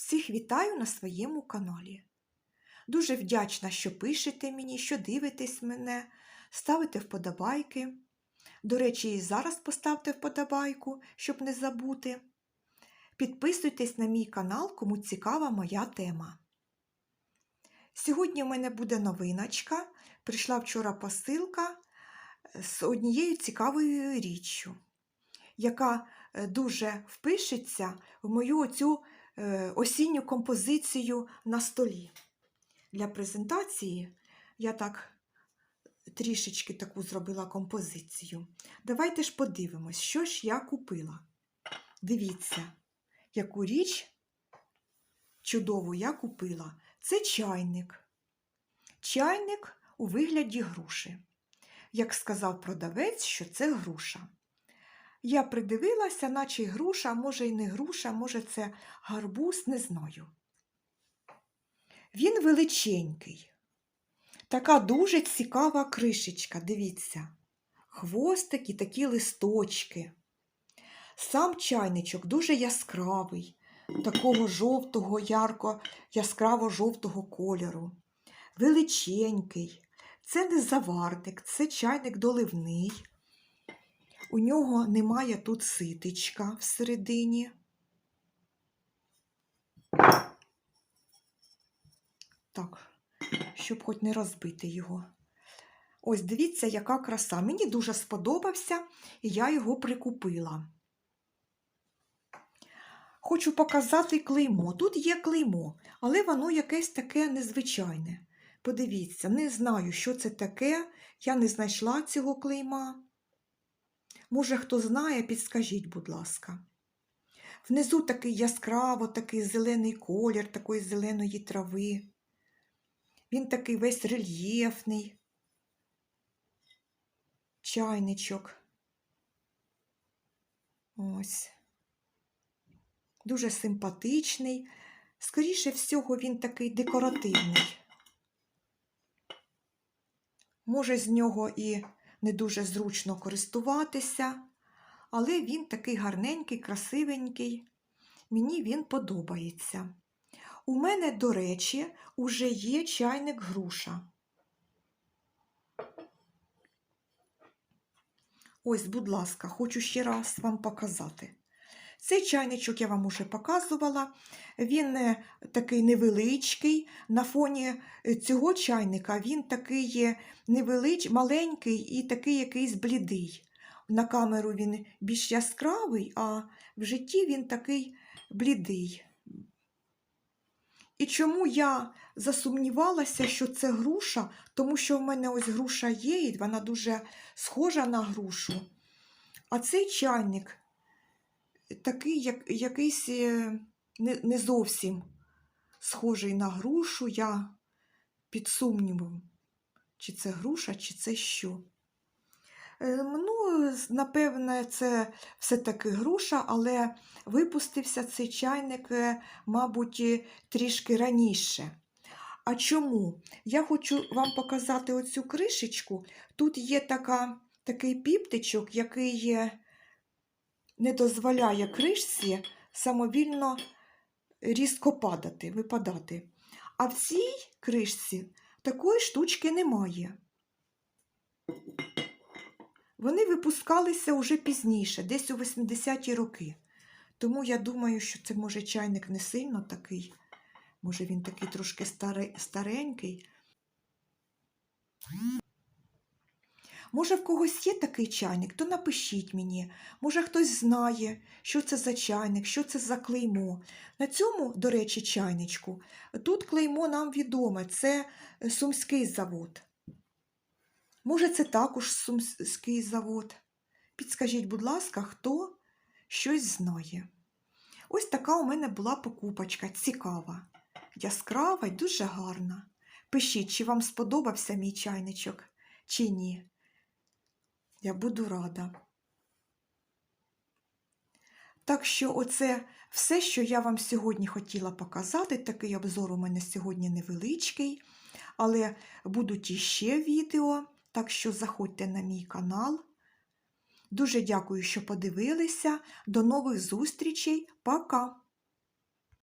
Всіх вітаю на своєму каналі. Дуже вдячна, що пишете мені, що дивитесь мене, ставите вподобайки. До речі, і зараз поставте вподобайку, щоб не забути. Підписуйтесь на мій канал, кому цікава моя тема. Сьогодні в мене буде новиночка. Прийшла вчора посилка з однією цікавою річчю, яка е, дуже впишеться в мою оцю е, осінню композицію на столі. Для презентації я так трішечки таку зробила композицію. Давайте ж подивимось, що ж я купила. Дивіться, яку річ чудову я купила. Це чайник. Чайник у вигляді груші. Як сказав продавець, що це груша. Я придивилася, наче груша, може й не груша, може це гарбуз, не знаю. Він величенький. Така дуже цікава кришечка, дивіться. Хвостик і такі листочки. Сам чайничок дуже яскравий, такого жовтого, ярко, яскраво жовтого кольору. Величенький. Це не заварник, це чайник доливний. У нього немає тут ситечка всередині. Так, щоб хоч не розбити його. Ось дивіться, яка краса. Мені дуже сподобався, і я його прикупила. Хочу показати клеймо. Тут є клеймо, але воно якесь таке незвичайне. Подивіться, не знаю, що це таке. Я не знайшла цього клейма. Може, хто знає, підскажіть, будь ласка. Внизу такий яскраво, такий зелений колір такої зеленої трави. Він такий весь рельєфний. Чайничок. Ось. Дуже симпатичний. Скоріше всього, він такий декоративний. Може, з нього і не дуже зручно користуватися, але він такий гарненький, красивенький. Мені він подобається. У мене, до речі, уже є чайник груша. Ось, будь ласка, хочу ще раз вам показати. Цей чайничок я вам уже показувала. Він е, такий невеличкий. На фоні е, цього чайника він такий є маленький і такий якийсь блідий. На камеру він більш яскравий, а в житті він такий блідий. І чому я засумнівалася, що це груша, тому що в мене ось груша є, і вона дуже схожа на грушу. А цей чайник такий, як, якийсь е, не, не зовсім схожий на грушу. Я під сумнівом, чи це груша, чи це що. Е, Ну, напевне, це все-таки груша, але випустився цей чайник, е, мабуть, трішки раніше. А чому? Я хочу вам показати оцю кришечку. Тут є така, такий піптичок, який є не дозволяє кришці самовільно різко падати, випадати. А в цій кришці такої штучки немає. Вони випускалися уже пізніше, десь у 80-ті роки. Тому я думаю, що це, може, чайник не сильно такий, може, він такий трошки старе, старенький. Може, в когось є такий чайник, то напишіть мені. Може, хтось знає, що це за чайник, що це за клеймо. На цьому, до речі, чайничку, тут клеймо нам відоме, це Сумський завод. Може, це також Сумський завод. Підскажіть, будь ласка, хто щось знає. Ось така у мене була покупочка, цікава, яскрава і дуже гарна. Пишіть, чи вам сподобався мій чайничок, чи ні. Я буду рада. Так що, оце все, що я вам сьогодні хотіла показати. Такий обзор у мене сьогодні невеличкий, але будуть іще відео. Так що заходьте на мій канал. Дуже дякую, що подивилися. До нових зустрічей. Пока!